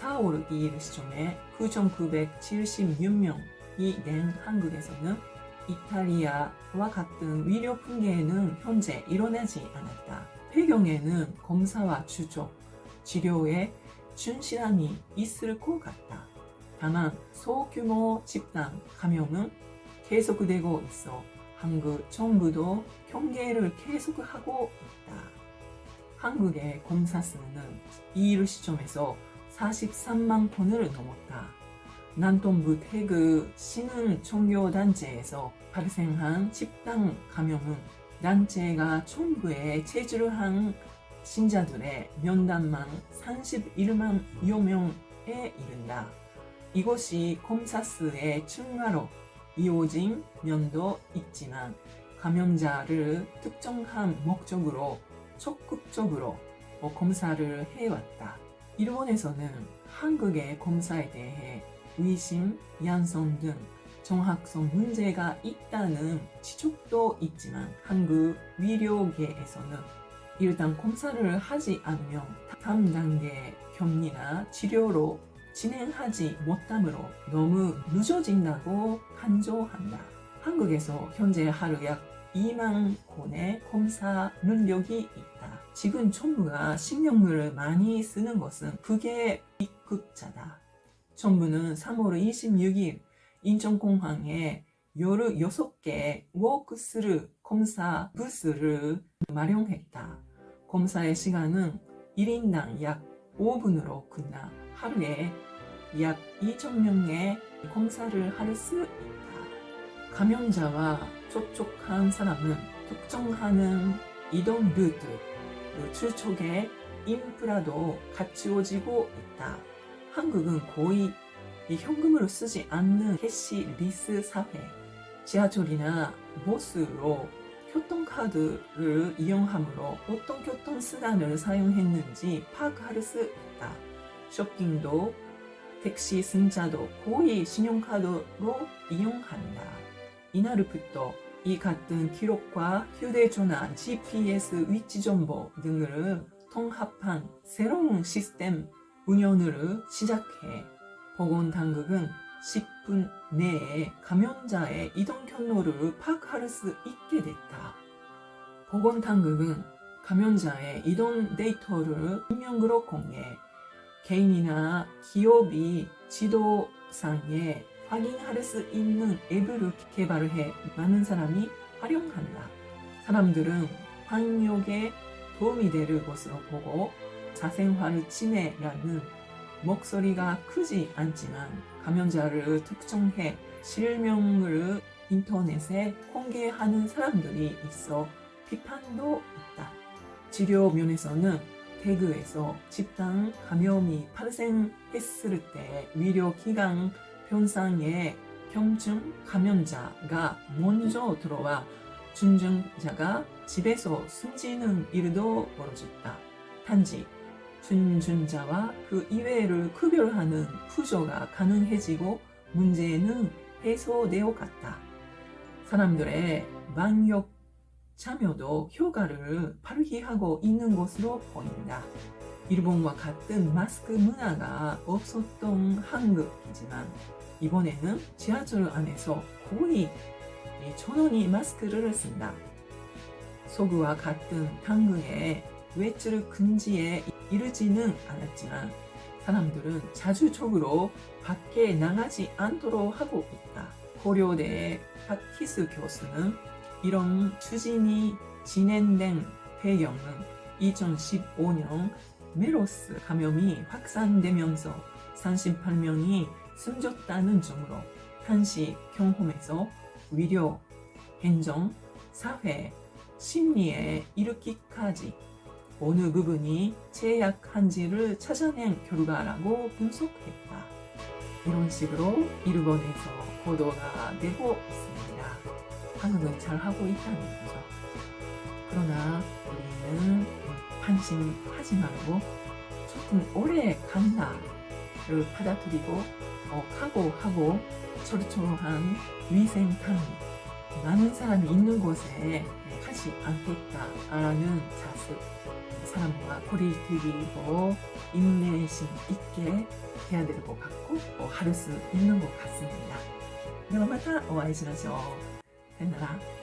4월 2일 시점에 9,976명이 된 한국에서는 이탈리아와 같은 위료 붕괴는 현재 일어나지 않았다. 배경에는 검사와 추적, 치료에 충실함이 있을 것 같다. 다만 소규모 집단 감염은 계속되고 있어 한국 정부도 경계를 계속하고 있다. 한국의 검사 수는 2일 시점에서 43만 건을 넘었다. 남동부 태그 신흥 종교단체에서 발생한 집단 감염은 단체가 정부에 제출한 신자들의 면담만 31만 여 명에 이른다. 이것이 검사 수의 증가로 이어진 면도 있지만 감염자를 특정한 목적으로 적극적으로 어, 검사를 해왔다. 일본에서는 한국의 검사에 대해 의심, 양성 등 정확성 문제가 있다는 지적도 있지만 한국 의료계에서는 일단 검사를 하지 않으면 다음 단계 격리나 치료로 진행하지 못하므로 너무 늦어진다고 간조한다. 한국에서 현재 하루 약 2만 건의 검사 능력이 있다. 지금 정부가 신경을 많이 쓰는 것은 그게 비급자다. 정부는 3월 26일 인천공항에 16개 워크스루 검사 부스를 마련했다. 검사의 시간은 1인당 약 5분으로 끝나 하루에 약 2,000명의 검사를 할 수 있다. 감염자와 접촉한 사람은 특정하는 이동 루트, 그 출촉의 인프라도 갖추어지고 있다. 한국은 거의 이 현금으로 쓰지 않는 캐시 리스 사회, 지하철이나 버스로 교통카드를 이용함으로 어떤 교통수단을 사용했는지 파악할 수 있다. 쇼핑도 택시 승차도 거의 신용카드로 이용한다. 이날부터 이 같은 기록과 휴대전화, GPS 위치 정보 등을 통합한 새로운 시스템 운영을 시작해 보건당국은 10분 내에 감염자의 이동 경로를 파악할 수 있게 됐다. 보건당국은 감염자의 이동 데이터를 익명으로 공개, 개인이나 기업이 지도상에 확인할 수 있는 앱을 개발해 많은 사람이 활용한다. 사람들은 방역에 도움이 될 것으로 보고 사생활 침해라는 목소리가 크지 않지만 감염자를 특정해 실명을 인터넷에 공개하는 사람들이 있어 비판도 있다. 치료 면에서는 대구에서 집단 감염이 발생했을 때 의료기관 병상에 경증 감염자가 먼저 들어와 중증자가 집에서 숨지는 일도 벌어졌다. 단지 준준자와 그 이외를区別하는 구조가 가능해지고 문제는 해소되어 갔다. 사람들의 방역 참여도 효과를 발휘하고 있는 것으로 보인다. 일본과 같은 마스크 문화가 없었던 한국이지만 이번에는 지하철 안에서 거의 전원이 마스크를 쓴다. 서구와 같은 한국의 외출 금지에 이르지는 않았지만 사람들은 자주적으로 밖에 나가지 않도록 하고 있다. 고려대 박희수 교수는 이런 추진이 진행된 배경은 2015년 메로스 감염이 확산되면서 38명이 숨졌다는 점으로 한시 경험에서 위료, 행정, 사회, 심리에 이르기까지 어느 부분이 제약한지를 찾아낸 결과라고 분석했다. 이런 식으로 일본에서 보도가 되고 있습니다. 한국은 잘 하고 있다는 거죠. 그러나 우리는 방심하지 말고 조금 오래 간다를 받아들이고 어, 각오하고 초롱초롱한 위생관리 많은 사람이 있는 곳에 가지 않겠다라는 자세 사람과 거리 두기고 인내심 있게 해야 될 것 같고 어, 할 수 있는 것 같습니다. ではまたお会いしましょう。さよなら。